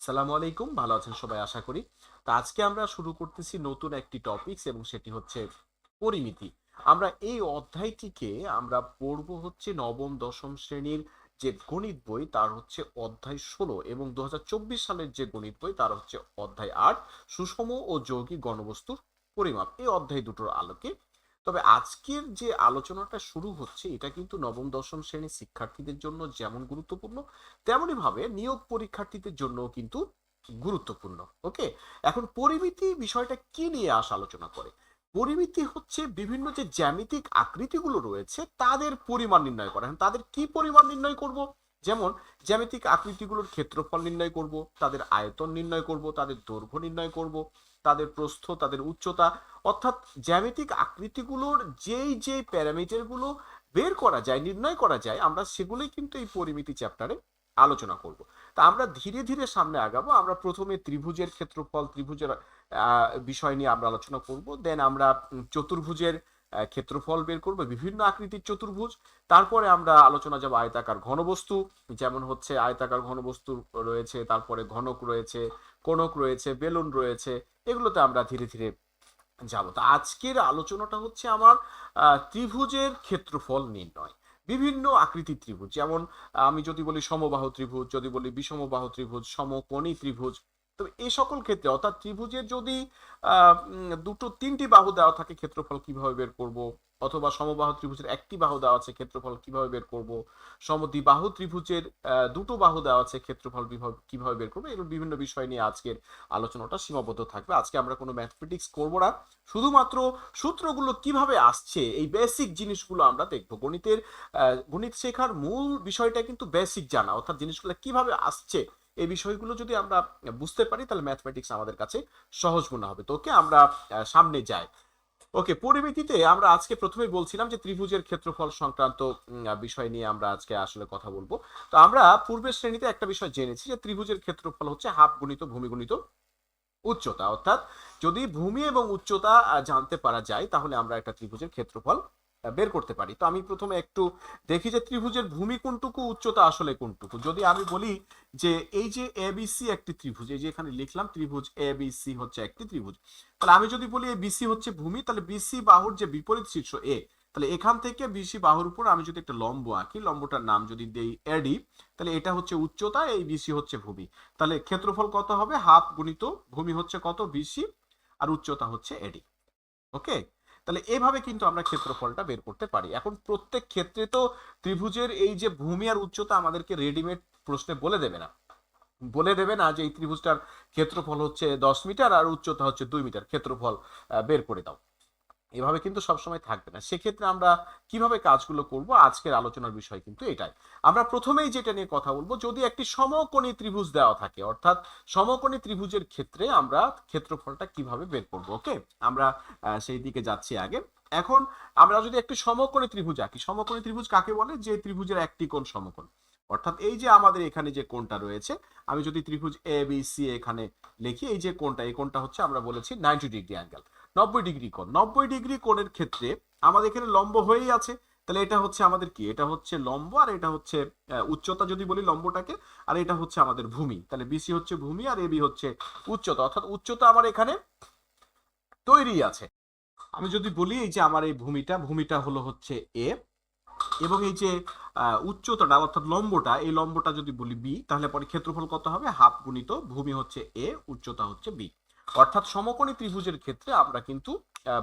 সালামু আলাইকুম, ভালো আছেন সবাই আশা করি। তো আজকে আমরা শুরু করতেছি নতুন একটি টপিকস এবং সেটি হচ্ছে পরিমিতি। আমরা এই অধ্যায়টিকে আমরা পড়ব হচ্ছে নবম, দশম শ্রেণির যে গণিত বই, তার হচ্ছে অধ্যায় ষোলো এবং দু হাজার চব্বিশ সালের যে গণিত বই, তার হচ্ছে অধ্যায় আট, সুষম ও যৌগিক গণবস্তুর পরিমাপ। এই অধ্যায় দুটোর আলোকে তবে আজকের যে আলোচনাটা শুরু হচ্ছে, এটা কিন্তু নবম, দশম শ্রেণির শিক্ষার্থীদের জন্য যেমন গুরুত্বপূর্ণ তেমনই ভাবে নিয়োগ পরীক্ষার্থীদের জন্য কিন্তু গুরুত্বপূর্ণ, ওকে? এখন পরিমিতি বিষয়টা কি নিয়ে আস আলোচনা করে? পরিমিতি হচ্ছে বিভিন্ন যে জ্যামিতিক আকৃতিগুলো রয়েছে, তাদের পরিমাণ নির্ণয় করা। তাদের কি পরিমাণ নির্ণয় করব? যেমন জ্যামিতিক আকৃতিগুলোর ক্ষেত্রফল নির্ণয় করব, তাদের আয়তন নির্ণয় করব, তাদের দৈর্ঘ্য নির্ণয় করব তাদের প্রস্থ, তাদের উচ্চতা, অর্থাৎ জ্যামিতিক আকৃতিগুলোর যেই যেই প্যারামিটারগুলো বের করা যায়, নির্ণয় করা যায়, আমরা সেগুলোই কিন্তু এই পরিমিতি চ্যাপ্টারে আলোচনা করব। তা আমরা ধীরে ধীরে সামনে আগাবো, আমরা প্রথমে ত্রিভুজের ক্ষেত্রফল, ত্রিভুজের বিষয় নিয়ে আমরা আলোচনা করব দেন আমরা চতুর্ভুজের ক্ষেত্রফল বের করব, বিভিন্ন আকৃতির চতুর্ভুজ। তারপরে আমরা আলোচনা যাব আয়তাকার ঘনবস্তু, যেমন হচ্ছে আয়তাকার ঘনবস্তু রয়েছে, তারপরে ঘনক রয়েছে, কোণক রয়েছে, বেলুন রয়েছে, এগুলোতে আমরা ধীরে ধীরে যাব। তা আজকের আলোচনাটা হচ্ছে আমার ত্রিভুজের ক্ষেত্রফল নির্ণয়। বিভিন্ন আকৃতির ত্রিভুজ, যেমন আমি যদি বলি সমবাহু ত্রিভুজ, যদি বলি বিষমবাহু ত্রিভুজ, সমকোণী ত্রিভুজ তো এই সকল ক্ষেত্রে, অর্থাৎ ত্রিভুজের যদি দুটো তিনটি বাহু দেওয়া থাকে, ক্ষেত্রফল কীভাবে বের করব? অথবা সমবাহু ত্রিভুজের একটি বাহু দেওয়া আছে, ক্ষেত্রফল কীভাবে বের করব? সমদ্বিবাহু ত্রিভুজের দুটো বাহু দেওয়া আছে, ক্ষেত্রফল কীভাবে বের করব? এগুলো বিভিন্ন বিষয় নিয়ে আজকের আলোচনাটা সীমাবদ্ধ থাকবে। আজকে আমরা কোনো ম্যাথমেটিক্স করব না। শুধুমাত্র সূত্রগুলো কীভাবে আসছে, এই বেসিক জিনিসগুলো আমরা দেখব। গণিতের গণিত শেখার মূল বিষয়টা কিন্তু বেসিক জানা। অর্থাৎ জিনিসগুলো কীভাবে আসছে এই বিষয়গুলো যদি আমরা বুঝতে পারি, তাহলে ম্যাথমেটিক্স আমাদের কাছে সহজ মনে হবে। তো ওকে, আমরা সামনে যাই। ওকে, পরিমিতিতে আমরা আজকে প্রথমে বলছিলাম যে ত্রিভুজের ক্ষেত্রফল সংক্রান্ত বিষয় নিয়ে আমরা আজকে আসলে কথা বলব। তো আমরা পূর্বের শ্রেণীতে একটা বিষয় জেনেছি যে ত্রিভুজের ক্ষেত্রফল হচ্ছে হাফ গুণিত ভূমি গুণিত উচ্চতা। অর্থাৎ যদি ভূমি এবং উচ্চতা জানতে পারা যায়, তাহলে আমরা একটা ত্রিভুজের ক্ষেত্রফল বের করতে পারি। তো আমি প্রথমে একটু দেখি যে ত্রিভুজের ভূমি কোনটুকু, উচ্চতা আসলে কোনটুকু। যদি আমি বলি যে এই যে এবিসি একটি ত্রিভুজ, এই যে এখানে লিখলাম ত্রিভুজ এবিসি হচ্ছে একটি ত্রিভুজ। তাহলে আমি যদি বলি বিসি হচ্ছে ভূমি, তাহলে বিসি বাহুর যে বিপরীত শীর্ষ এ তাহলে এখান থেকে বিসি বাহুর উপর আমি যদি একটা লম্ব আঁকি, লম্বটার নাম যদি দেই এডি তাহলে এটা হচ্ছে উচ্চতা, এই বিসি হচ্ছে ভূমি। তাহলে ক্ষেত্রফল কত হবে? হাফ গুণিত ভূমি হচ্ছে কত? বিসি আর উচ্চতা হচ্ছে এডি ওকে? তাহলে এভাবে কিন্তু আমরা ক্ষেত্রফলটা বের করতে পারি। এখন প্রত্যেক ক্ষেত্রে তো ত্রিভুজের এই যে ভূমি আর উচ্চতা আমাদেরকে রেডিমেড প্রশ্নে বলে দেবে না। বলে দেবে না যে এই ত্রিভুজটার ক্ষেত্রফল হচ্ছে দশ মিটার আর উচ্চতা হচ্ছে দুই মিটার। ক্ষেত্রফল বের করে দাও। এভাবে কিন্তু সবসময় থাকবে না। সেক্ষেত্রে আমরা কীভাবে কাজগুলো করব? আজকের আলোচনার বিষয় কিন্তু এটাই। আমরা প্রথমেই যেটা নিয়ে কথা বলব, যদি একটি সমকোণী ত্রিভুজ দেওয়া থাকে, অর্থাৎ সমকোণী ত্রিভুজের ক্ষেত্রে আমরা ক্ষেত্রফলটা কীভাবে বের করব, ওকে? আমরা সেই দিকে যাচ্ছি আগে। এখন আমরা যদি একটি সমকোণী ত্রিভুজ আঁকি, সমকোণী ত্রিভুজ কাকে বলে? যে ত্রিভুজের একটি কোণ সমকোণ। অর্থাৎ এই যে আমাদের এখানে যে কোণটা রয়েছে, আমি যদি ত্রিভুজ এ বি সি এখানে লিখি, এই যে কোণটা, এই কোণটা হচ্ছে আমরা বলেছি নাইনটি ডিগ্রি অ্যাঙ্গেল। নব্বই ডিগ্রি কোণ। নব্বই ডিগ্রি কোণের ক্ষেত্রে আমাদের এখানে লম্ব হয়েই আছে। তাহলে এটা হচ্ছে আমাদের কি? এটা হচ্ছে লম্ব আর এটা হচ্ছে উচ্চতা যদি বলি লম্বটাকে, আর এটা হচ্ছে আমাদের ভূমি। তাহলে বিসি হচ্ছে ভূমি আর এবি হচ্ছে উচ্চতা। অর্থাৎ উচ্চতা আমার এখানে তৈরি আছে। আমি যদি বলি এই যে আমার এই ভূমিটা ভূমিটা হলো হচ্ছে এ এবং এই যে উচ্চতাটা অর্থাৎ লম্বটা, এই লম্বটা যদি বলি বি তাহলে পরে ক্ষেত্রফল কত হবে? হাফ গুণিত ভূমি হচ্ছে এ উচ্চতা হচ্ছে বি অর্থাৎ সমকোণী ত্রিভুজের ক্ষেত্রে আমরা কিন্তু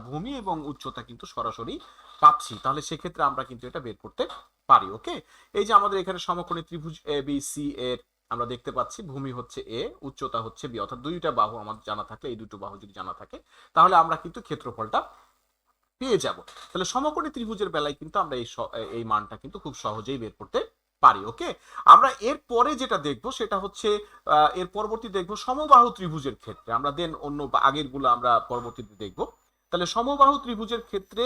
ভূমি এবং উচ্চতা কিন্তু সরাসরি পাচ্ছি। তাহলে সেক্ষেত্রে আমরা কিন্তু এটা বের করতে পারি, ওকে? এই যে আমাদের এখানে সমকোণী ত্রিভুজ এ বি সি এর আমরা দেখতে পাচ্ছি, ভূমি হচ্ছে এ উচ্চতা হচ্ছে বি অর্থাৎ দুইটা বাহু আমাদের জানা থাকলে এই দুটো বাহু যদি জানা থাকে, তাহলে আমরা কিন্তু ক্ষেত্রফলটা পেয়ে যাব। তাহলে সমকোণী ত্রিভুজের বেলায় কিন্তু আমরা এই এই মানটা কিন্তু খুব সহজেই বের করতে পারি ওকে আমরা এর পরে যেটা দেখব সেটা হচ্ছে এর পরবর্তী দেখব সমবাহু ত্রিভুজের ক্ষেত্রে। আমরা দেন অন্য আগেরগুলো আমরা পরবর্তীতে দেখব। তাহলে সমবাহু ত্রিভুজের ক্ষেত্রে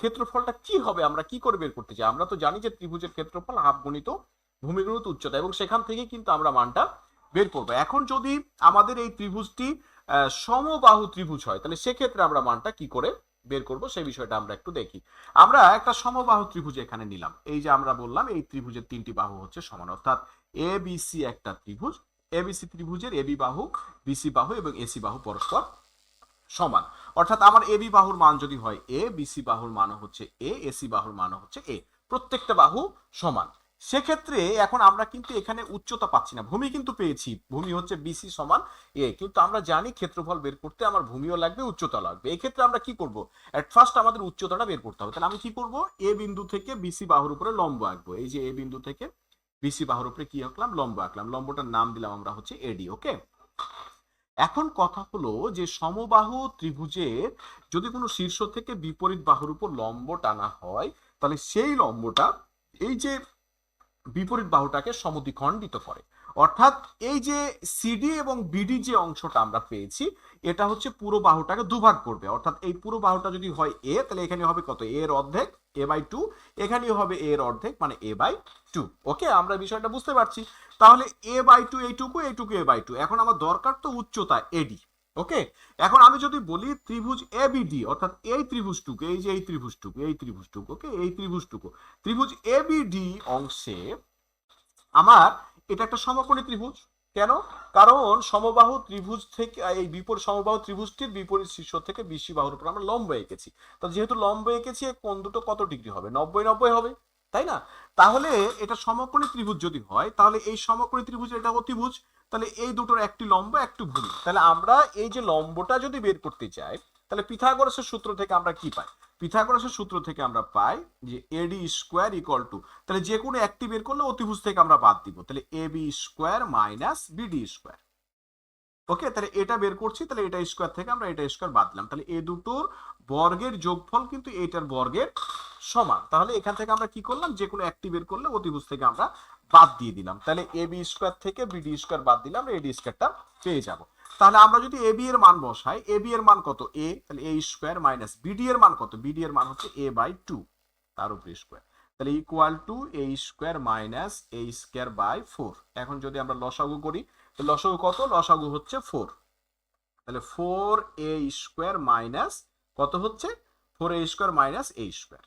ক্ষেত্রফলটা কি হবে? আমরা কি করে বের করতে চাই? আমরা তো জানি যে ত্রিভুজের ক্ষেত্রফল হাফ গুণিত ভূমি গুণিত উচ্চতা এবং সেখান থেকে কিন্তু আমরা মানটা বের করব। এখন যদি আমাদের এই ত্রিভুজটি সমবাহু ত্রিভুজ হয়, তাহলে সেক্ষেত্রে আমরা মানটা কি করে বের করব, সেই বিষয়টা আমরা একটু দেখি। আমরা একটা সমবাহু ত্রিভুজ এখানে নিলাম। এই যে আমরা বললাম, এই ত্রিভুজের তিনটি বাহু হচ্ছে সমান। অর্থাৎ এ বি সি একটা ত্রিভুজ। এ এবিসি ত্রিভুজের এবি বাহু বিসি বাহু এবং এসি বাহু পরস্পর সমান। অর্থাৎ আমার এবি বাহুর মান যদি হয় এ বিসি বাহুর মান হচ্ছে এ এসি বাহুর মান হচ্ছে এ প্রত্যেকটা বাহু সমান। সেক্ষেত্রে এখন আমরা কিন্তু এখানে উচ্চতা পাচ্ছি না। ভূমি কিন্তু পেয়েছি। ভূমি হচ্ছে বিসি সমান এ কিন্তু আমরা জানি ক্ষেত্রফল বের করতে আমার ভূমিও লাগবে উচ্চতা লাগবে। এই ক্ষেত্রে আমরা কি করব? এট ফার্স্ট আমাদের উচ্চতাটা বের করতে হবে। তাহলে আমি কি করব? এ বিন্দু থেকে বিসি বাহুর উপরে লম্ব আঁকবো। এই যে এ বিন্দু থেকে বিসি বাহুর উপরে কি আঁকলাম? লম্ব আঁকলাম। লম্বটার নাম দিলাম আমরা হচ্ছে এডি ওকে এখন কথা হলো যে সমবাহু ত্রিভুজের যদি কোনো শীর্ষ থেকে বিপরীত বাহুর উপর লম্ব টানা হয়, তাহলে সেই লম্বটা, এই যে বিপরীত বাহুটাকে সমদ্বিখণ্ডিত করে। অর্থাৎ এই যে সিডি এবং বিডি যে অংশটা আমরা পেয়েছি, এটা হচ্ছে পুরো বাহুটাকে দুভাগ করবে। অর্থাৎ এই পুরো বাহুটা যদি হয় এ তাহলে এখানে হবে কত? এর অর্ধেক এ বাই টু এখানেও হবে এর অর্ধেক মানে এ বাই টু ওকে আমরা বিষয়টা বুঝতে পারছি। তাহলে এ বাই টু এইটুকু এইটুকু এ বাই টু এখন আমার দরকার তো উচ্চতা এডি ওকে? এখন আমি যদি বলি ত্রিভুজ এ বিডি অর্থাৎ এই ত্রিভুজটুকু, এই যে এই ত্রিভুজটুকু এই ত্রিভুজটুকু, ওকে? এই ত্রিভুজটুকু। ত্রিভুজ এ বিডি অংশে আমার এটা একটা সমকোণী ত্রিভুজ। কেন? কারণ সমবাহু ত্রিভুজ থেকে, এই বিপরীত সমবাহু ত্রিভুজটির বিপরীত শীর্ষ থেকে বিশি বাহুর উপর আমরা লম্ব এঁকেছি। তো যেহেতু লম্ব এঁকেছি কোণ দুটো কত ডিগ্রি হবে? নব্বই নব্বই হবে, তাই না? তাহলে এটা সমকোণী ত্রিভুজ যদি হয়, তাহলে এই সমকোণী ত্রিভুজ এটা অতিভুজ। তাহলে এই দুটোর একটি লম্ব, একটু ভূমি। তাহলে আমরা এই যে লম্বটা যদি বের করতে চাই, তাহলে পিথাগোরাসের সূত্র থেকে আমরা কি পাই? পিথাগোরাসের সূত্র থেকে আমরা পাই যে এডি স্কোয়ার ইকুয়াল টু তাহলে যে কোনো একটি বের করলে অতিভুজ থেকে আমরা বাদ দিব। তাহলে A B square minus BD square okay তাহলে এটা বের করছি, তাহলে এটা স্কোয়ার থেকে আমরা এটা স্কোয়ার বাদ দিলাম। তাহলে এ দুটোর বর্গের যোগফল কিন্তু এটার বর্গের সমান। তাহলে এখান থেকে আমরা কি করলাম? যে কোনো একটি বের করলে অতিভুজ থেকে আমরা বাদ দিয়ে দিলাম। তাহলে এ বি স্কোয়ার থেকে বিডি স্কোয়ার বাদ দিলাম আমরা এডি স্কোয়ারটা পেয়ে যাব। তাহলে আমরা যদি এ বি এর মান বসাই, এ বি এর মান কত? এ, তাহলে এ স্কোয়ার মাইনাস বিডি এর মান কত? বিডি এর মান হচ্ছে এ বাই টু, তার উপরে স্কোয়ার। তাহলে equal to A square minus A square by four. এখন যদি আমরা লসাগু করি লসাগু কত? লসাগু হচ্ছে ফোর। তাহলে ফোর এ স্কোয়ার মাইনাস কত হচ্ছে? Four A square minus A square.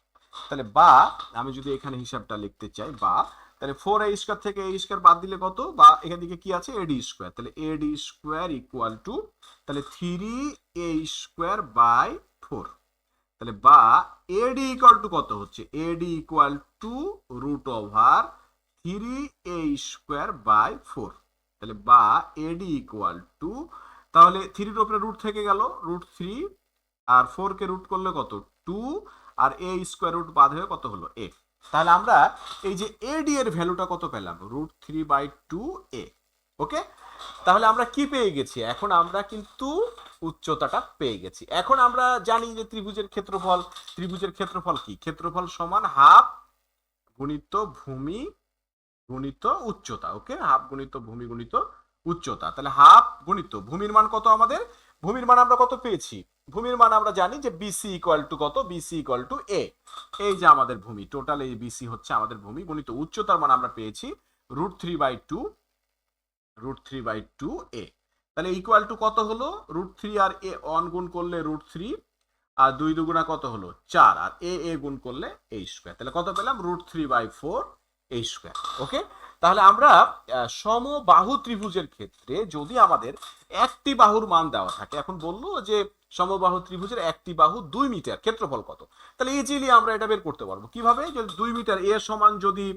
তাহলে বা, আমি যদি এখানে হিসাবটা লিখতে চাই, বা তাহলে ফোর এ স্কোয়ার থেকে এ স্কোয়ার বাদ দিলে কত? বা এখান থেকে কি আছে? এডি স্কোয়ার তাহলে এডি স্কোয়ার ইকুয়াল টু তাহলে three A square by four তাহলে বা এডি ইকুয়াল টু কত হচ্ছে? AD equal to root over three A square by four তাহলে বা এডি ইকুয়াল টু তাহলে থ্রির উপরে রুট থেকে গেল রুট থ্রি আর ফোর কে রুট করলে কত? টু আর এ স্কোয়ার রুট বাদ হয়ে কত হলো? এ তাহলে আমরা এই যে এডি এর ভ্যালুটা কত পেলাম? Root three by two A okay তাহলে আমরা কি পেয়ে গেছি? এখন আমরা কিন্তু উচ্চতাটা পেয়ে গেছি। এখন আমরা জানি যে ত্রিভুজের ক্ষেত্রফল ত্রিভুজের ক্ষেত্রফল কি? ক্ষেত্রফল সমান হাফ গুণিত ভূমি গুণিত উচ্চতা ওকে হাফ গুণিত ভূমি গুণিত উচ্চতা। তাহলে হাফ গুণিত, ভূমির মান কত আমাদের? ভূমির মান আমরা কত পেয়েছি? ভূমির মান আমরা জানি যে বিসি ইকুয়াল টু কত? বিসি ইকুয়াল টু এ এই যে আমাদের ভূমি টোটাল এই বিসি হচ্ছে আমাদের ভূমি, গুণিত উচ্চতার মান আমরা পেয়েছি root three by two root three by two A তাহলে ইকুয়াল টু কত হলো? রুট থ্রি আর এ অন গুণ করলে রুট থ্রি আর দুই দুগুণা কত হলো? চার। আর এ এ গুণ করলে এই স্কোয়ার তাহলে কত পেলাম? রুট থ্রি বাই ফোর এই স্কোয়ার ওকে তাহলে আমরা সমবাহু ত্রিভুজের ক্ষেত্রে যদি আমাদের একটি বাহুর মান দেওয়া থাকে, এখন বলল যে সমবাহু ত্রিভুজের একটি বাহু দুই মিটার, ক্ষেত্রফল কত? তাহলে ইজিলি আমরা এটা বের করতে পারব। কীভাবে? যদি দুই মিটার, এর সমান যদি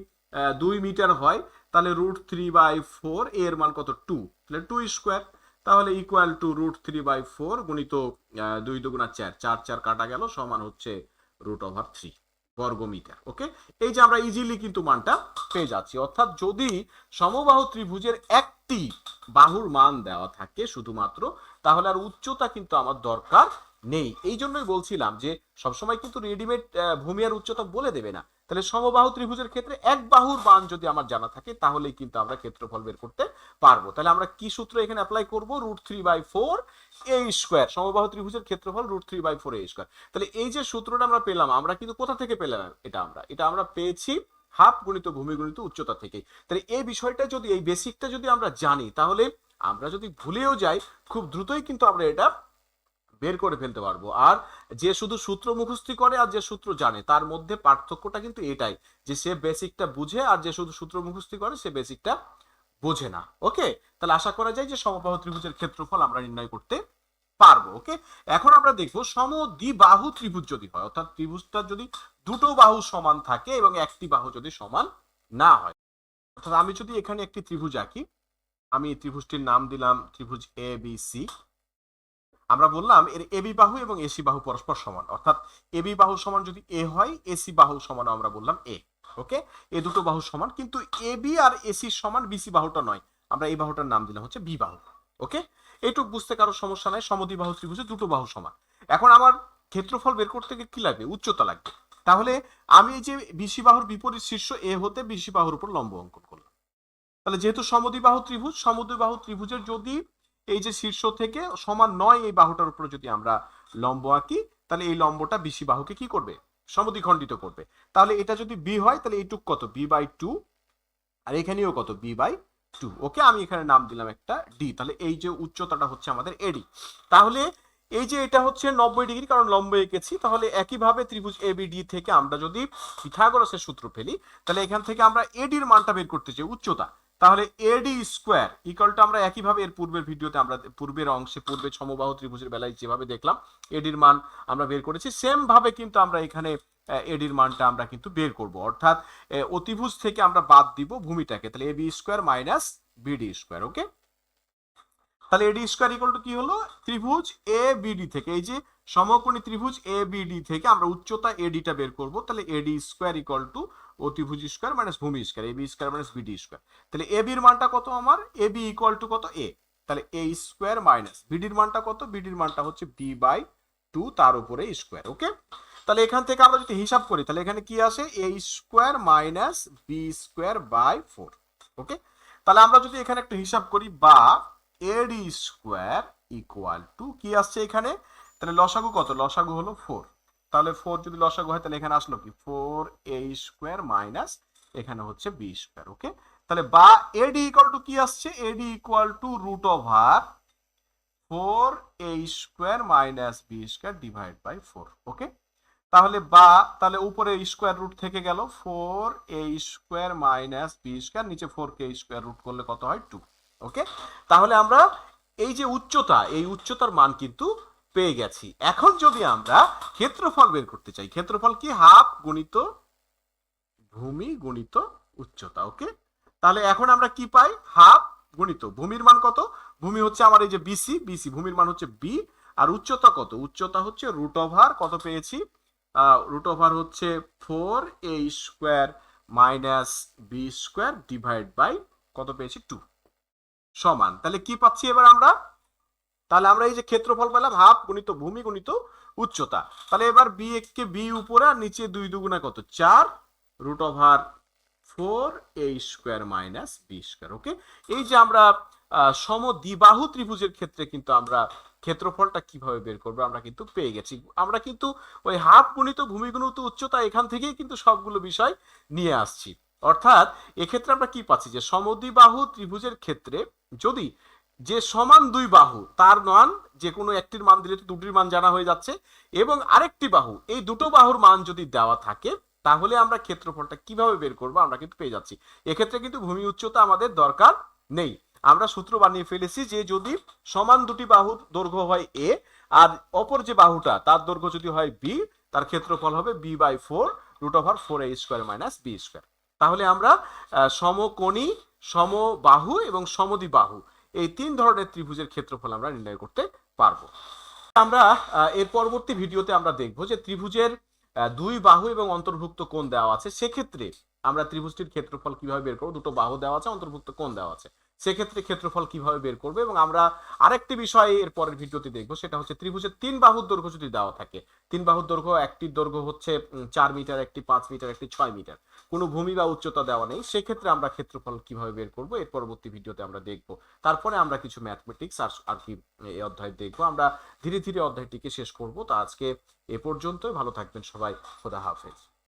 দুই মিটার হয়, তাহলে রুট থ্রি বাই ফোর এর মান কত? টু তাহলে টু স্কোয়ার তাহলে equal to root three by four গুণিত দুই দুগুণা চার। চার চার কাটা গেল, সমান হচ্ছে রুট ওভার থ্রি বর্গ মিটার ওকে? এই যে আমরা ইজিলি কিন্তু মানটা পেয়ে যাচ্ছি। অর্থাৎ যদি সমবাহু ত্রিভুজের একটি বাহুর মান দেওয়া থাকে শুধুমাত্র, তাহলে আর উচ্চতা কিন্তু আমার দরকার নেই। এই জন্যই বলছিলাম যে সবসময় কিন্তু রেডিমেড ভূমি আর উচ্চতা বলে দেবে না। তাহলে সমবাহু ত্রিভুজের ক্ষেত্রে এক বাহুর মান যদি আমার জানা থাকে, তাহলেই কিন্তু আমরা ক্ষেত্রফল বের করতে পারব। তাহলে আমরা কি সূত্র এখানে অ্যাপ্লাই করব? Root three by four A square সমবাহু ত্রিভুজের ক্ষেত্রফল root three by four A square তাহলে এই যে সূত্রটা আমরা পেলাম, আমরা কিন্তু কোথা থেকে পেলাম এটা আমরা? এটা আমরা পেয়েছি হাফ গুণিত ভূমি গুণিত উচ্চতা থেকে তাহলে এই বিষয়টা যদি, এই বেসিকটা যদি আমরা জানি, তাহলে আমরা যদি ভুলেও যাই, খুব দ্রুতই কিন্তু আমরা এটা বের করে ফেলতে পারব। আর যে শুধু সূত্র মুখস্থি করে আর যে সূত্র জানে, তার মধ্যে পার্থক্যটা কিন্তু এটাই, যে সে বেসিকটা বুঝে আর যে শুধু সূত্র মুখস্থি করে, সে বেসিকটা বোঝে না। ওকে? তাহলে আশা করা যায় যে সমবাহ ত্রিভুজের ক্ষেত্রফল আমরা নির্ণয় করতে পারব, ওকে? এখন আমরা দেখব সম সমদ্বিবাহু ত্রিভুজ যদি হয়, অর্থাৎ ত্রিভুজটা যদি দুটো বাহু সমান থাকে এবং একটি বাহু যদি সমান না হয়। অর্থাৎ আমি যদি এখানে একটি ত্রিভুজ আঁকি, আমি ত্রিভুজটির নাম দিলাম ত্রিভুজ এ বি সি আমরা বললাম এর এবি বাহু এবং এসি বাহু পরস্পর সমান। অর্থাৎ এবি বাহু সমান যদি এ হয় এসি বাহু সমান আমরা বললাম এ। ওকে? এ দুটো বাহু সমান, কিন্তু এবি আর এসি সমান বিসি বাহুটা নয়। আমরা এই বাহুটার নাম দিলাম হচ্ছে বি বাহু। ওকে? এইটুক বুঝতে কারও সমস্যা নাই সমদ্বিবাহু ত্রিভুজে দুটো বাহু সমান। এখন আমার ক্ষেত্রফল বের করতে গিয়ে কি লাগবে? উচ্চতা লাগবে। তাহলে আমি এই যে বিসি বাহুর বিপরীত শীর্ষ এ হতে বিসি বাহুর উপর লম্ব অঙ্কন করলাম। তাহলে যেহেতু সমদ্বিবাহু ত্রিভুজ সমদ্বিবাহু ত্রিভুজের যদি এই যে শীর্ষ থেকে সমান নয় এই বাহুটার উপরে যদি আমরা লম্ব আঁকি, তাহলে এই লম্বটা বিসি বাহুকে কি করবে? সমদ্বিখণ্ডিত করবে। তাহলে এটা যদি বি হয়, তাহলে এইটুক কত? বি বাই টু আর এখানেও কত? বি বাই টু ওকে, আমি এখানে নাম দিলাম একটা ডি তাহলে এই যে উচ্চতাটা হচ্ছে আমাদের এডি তাহলে এই যে এটা হচ্ছে নব্বই ডিগ্রি, কারণ লম্ব এঁকেছি, তাহলে একইভাবে ত্রিভুজ এবিডি থেকে আমরা যদি পিথাগোরাসের সূত্র ফেলি, তাহলে এখান থেকে আমরা এডির মানটা বের করতে চাই উচ্চতা। তাহলে এডি স্কোয়ার ইকালটা আমরা একইভাবে এর পূর্বের ভিডিওতে আমরা পূর্বের অংশে পূর্বে সমবাহু ত্রিভুজের বেলায় যেভাবে দেখলাম এডির মান আমরা বের করেছি। সেম ভাবে কিন্তু আমরা এখানে এডির মানটা আমরা কিন্তু বের করব। অর্থাৎ অতিভুজ থেকে আমরা বাদ দিব ভূমিটাকে। তাহলে AB square minus BD square okay তাহলে এডি স্কোয়ার ইকুয়াল টু কি হলো? ত্রিভুজ এ বিডি থেকে। এই যে সমকোণী ত্রিভুজ এ বিডি থেকে আমরা উচ্চতা এডিটা বের করব। তাহলে এডি স্কোয়ার ইকুয়াল টু অতিভুজ স্কোয়ার মাইনাস ভূমি square AB square minus BD square. তাহলে এ বির মানটা কত আমার? এ বি ইকুয়াল টু কত? এ তাহলে এ স্কোয়ার মাইনাস বিডির মানটা কত? বিডির মানটা হচ্ছে বি বাই টু তার উপরে স্কোয়ার ওকে তাহলে এখান থেকে আমরা যদি হিসাব করি, তাহলে এখানে কি আসে A square minus B square by four okay তাহলে আমরা যদি এখানে একটা হিসাব করি, বা এডি স্কোয়ার ইকুয়াল টু কি আসছে এখানে? তাহলে লসাগু কত? লসাগু হলো ফোর তাহলে ফোর যদি লসাগু হয়, তাহলে এখানে আসলো কি? ফোর এ স্কোয়ার মাইনাস এখানে হচ্ছে বি স্কোয়ার ওকে তাহলে বা এডি ইকুয়াল টু কি আসছে? AD equal to root over four A square minus B square divide by four okay তাহলে বা, তাহলে উপরে স্কোয়ার রুট থেকে গেল four A square minus B square নিচে ফোর কে স্কোয়ার রুট করলে কত হয়? টু ওকে তাহলে আমরা এই যে উচ্চতা, এই উচ্চতার মান কিন্তু পেয়ে গেছি। এখন যদি আমরা ক্ষেত্রফল বের করতে চাই, ক্ষেত্রফল কি? হাফ গুণিত ভূমি গুণিত উচ্চতা, ওকে? তাহলে এখন আমরা কি পাই? হাফ গুণিত। ভূমির মান কত? ভূমি হচ্ছে আমার এই যে বিসি বিসি ভূমির মান হচ্ছে বি আর উচ্চতা কত? উচ্চতা হচ্ছে রুট ওভার কত পেয়েছি? রুট ওভার হচ্ছে four A square minus B square divide by কত পেয়েছি? টু সমান। তাহলে কি পাচ্ছি এবার আমরা? তাহলে আমরা এই যে ক্ষেত্রফল পেলাম, হাফ গুণিত ভূমি গুণিত উচ্চতা। তাহলে এবার বি কে বি উপরে আর নিচে দুই দুগুণা কত? চার root over four a square minus b square okay এই যে আমরা সমদ্বিবাহু ত্রিভুজের ক্ষেত্রে কিন্তু আমরা ক্ষেত্রফলটা কীভাবে বের করব আমরা কিন্তু পেয়ে গেছি। আমরা কিন্তু ওই হাফ গুণিত ভূমি গুণিত উচ্চতা এখান থেকেই কিন্তু সবগুলো বিষয় নিয়ে আসছি। অর্থাৎ এক্ষেত্রে আমরা কি পাচ্ছি? যে সমদ্বিবাহু ত্রিভুজের ক্ষেত্রে যদি যে সমান দুই বাহু, তার মান যে কোনো একটির মান দিলে দুটির মান জানা হয়ে যাচ্ছে, এবং আরেকটি বাহু, এই দুটো বাহুর মান যদি দেওয়া থাকে, তাহলে আমরা ক্ষেত্রফলটা কীভাবে বের করব আমরা কিন্তু পেয়ে যাচ্ছি। এক্ষেত্রে কিন্তু ভূমি উচ্চতা আমাদের দরকার নেই। আমরা সূত্র বানিয়ে ফেলেছি যে যদি সমান দুটি বাহুর দৈর্ঘ্য হয় এ আর অপর যে বাহুটা, তার দৈর্ঘ্য যদি হয় বি তার ক্ষেত্রফল হবে b by four root over four a square minus b square তাহলে আমরা সমকোণী, সমবাহু এবং সমদ্বিবাহু এই তিন ধরনের ত্রিভুজের ক্ষেত্রফল আমরা নির্ণয় করতে পারব। আমরা এর পরবর্তী ভিডিওতে আমরা দেখব যে ত্রিভুজের দুই বাহু এবং অন্তর্ভুক্ত কোণ দেওয়া আছে। সেক্ষেত্রে আমরা ত্রিভুজটির ক্ষেত্রফল কীভাবে বের করব? দুটো বাহু দেওয়া আছে, অন্তর্ভুক্ত কোণ দেওয়া আছে। সেক্ষেত্রে ক্ষেত্রফল কীভাবে বের করবে? এবং আমরা আরেকটি বিষয় এর পরের ভিডিওতে দেখব, সেটা হচ্ছে ত্রিভুজের তিন বাহুর দৈর্ঘ্য যদি দেওয়া থাকে। তিন বাহুর দৈর্ঘ্য, একটি দৈর্ঘ্য হচ্ছে চার মিটার, একটি পাঁচ মিটার, একটি ছয় মিটার। কোনো ভূমি বা উচ্চতা দেওয়া নেই। সেক্ষেত্রে আমরা ক্ষেত্রফল কীভাবে বের করব এর পরবর্তী ভিডিওতে আমরা দেখব। তারপরে আমরা কিছু ম্যাথমেটিক্স আর আর কি এই অধ্যায় দেখব। আমরা ধীরে ধীরে অধ্যায়টিকে শেষ করব। তো আজকে এ পর্যন্তই। ভালো থাকবেন সবাই। খোদা হাফেজ।